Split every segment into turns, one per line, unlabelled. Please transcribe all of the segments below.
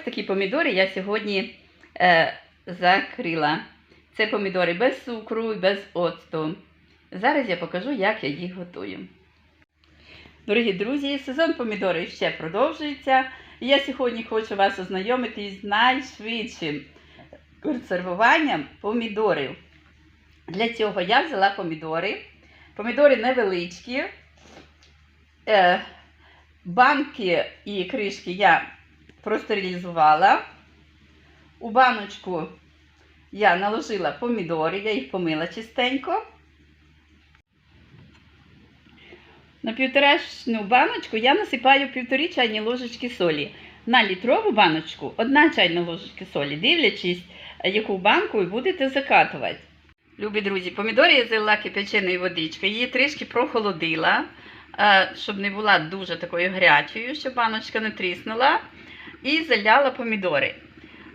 Ось такі помідори я сьогодні е, закрила. Це помідори без цукру і без оцту. Зараз я покажу, як я їх готую. Дорогі друзі, сезон помідорів ще продовжується. І я сьогодні хочу вас ознайомити з найшвидшим консервуванням помідорів. Для цього я взяла помідори. Помідори невеличкі. Е, банки і кришки я простерилізувала. У баночку я наложила помідори, я їх помила чистенько. На півторашну баночку я насипаю півторі чайні ложечки солі. На літрову баночку одна чайна ложечка солі, дивлячись, яку банку ви будете закатувати. Любі друзі, помідори я залила кипяченою водичкою, її трішки прохолодила, е, щоб не була дуже такою гарячою, щоб баночка не тріснула. І заляла помідори.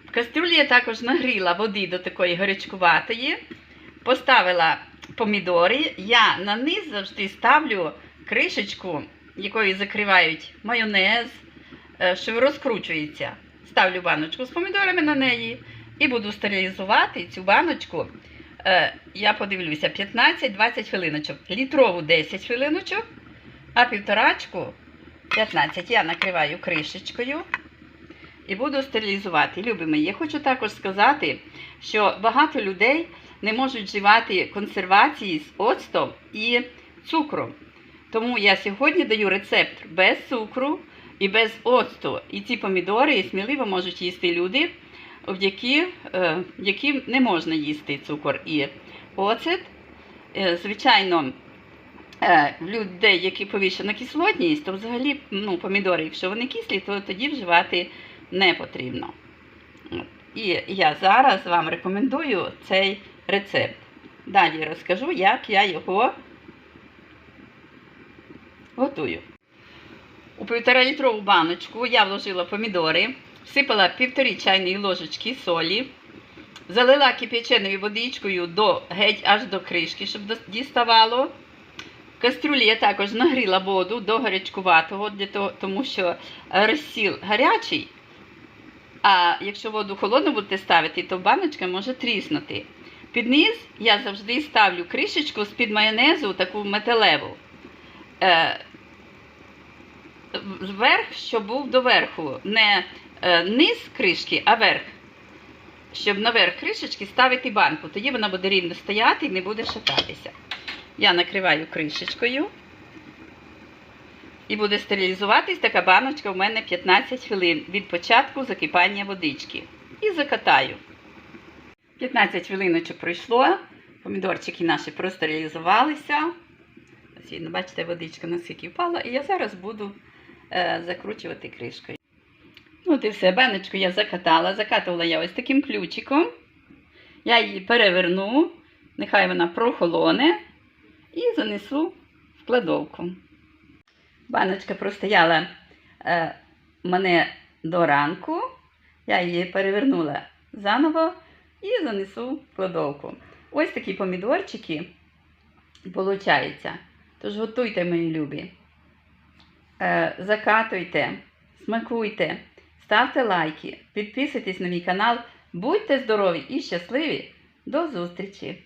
В кастрюлі я також нагріла води до такої гарячкуватої, поставила помідори. Я на низ завжди ставлю кришечку, якою закривають майонез, е, що розкручується. Ставлю баночку з помідорами на неї і буду стерилізувати цю баночку. е, Я подивлюся, 15-20 хвилиночок. Літрову 10 хвилиночок, а півторачку 15. Я накриваю кришечкою і буду стерилізувати. Любі мої, я хочу також сказати, що багато людей не можуть вживати консервації з оцтом і цукром. Тому я сьогодні даю рецепт без цукру і без оцту. І ці помідори сміливо можуть їсти люди, які, е, яким не можна їсти цукор і оцет. Е, Звичайно, е, в людей, які повищена кислотність, то взагалі ну, помідори, якщо вони кислі, то тоді вживати не потрібно. І я зараз вам рекомендую цей рецепт. Далі розкажу, як я його готую. У півторалітрову баночку я вложила помідори, всипала півтори чайної ложечки солі, залила кип'яченою водичкою до, геть аж до кришки, щоб діставало. В кастрюлі я також нагріла воду до гарячкуватого, тому що розсіл гарячий, а якщо воду холодну будете ставити, то баночка може тріснути. Під низ я завжди ставлю кришечку з-під майонезу, таку металеву. Е, Вверх, щоб був доверху. Не е, низ кришки, а верх. Щоб наверх кришечки ставити банку. Тоді вона буде рівно стояти і не буде шататися. Я накриваю кришечкою. І буде стерилізуватись така баночка у мене 15 хвилин від початку закипання водички. І закатаю. 15 хвилиночок пройшло. Помідорчики наші простерилізувалися. Ось видно, бачите, водичка наскільки впала. І я зараз буду е, закручувати кришкою. Ну, от і все, баночку я закатала. Закатувала я ось таким ключиком. Я її переверну, нехай вона прохолоне, і занесу в кладовку. Баночка простояла е, мене до ранку. Я її перевернула заново і занесу в кладовку. Ось такі помідорчики получаються. Тож готуйте, мої любі. Е, закатуйте, смакуйте, ставте лайки, підписуйтесь на мій канал. Будьте здорові і щасливі! До зустрічі!